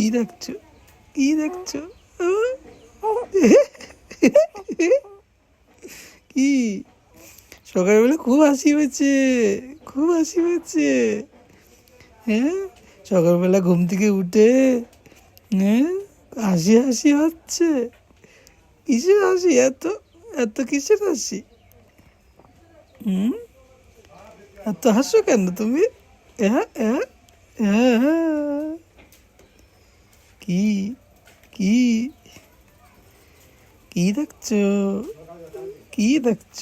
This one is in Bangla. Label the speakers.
Speaker 1: কি দেখছ কি দেখছ। কি? সকালবেলা খুব হাসি হয়েছে, খুব হাসি হয়েছে। হ্যাঁ? সকালবেলা ঘুম থেকে উঠে হ্যাঁ? হাসি হাসি হচ্ছে। কিসের হাসি? এত এত কিসের হাসি? হুম? এত হাসো কেন তুমি? হ্যাঁ হ্যাঁ হ্যাঁ হ্যাঁ। কি কি কি দেখছ কি দেখছ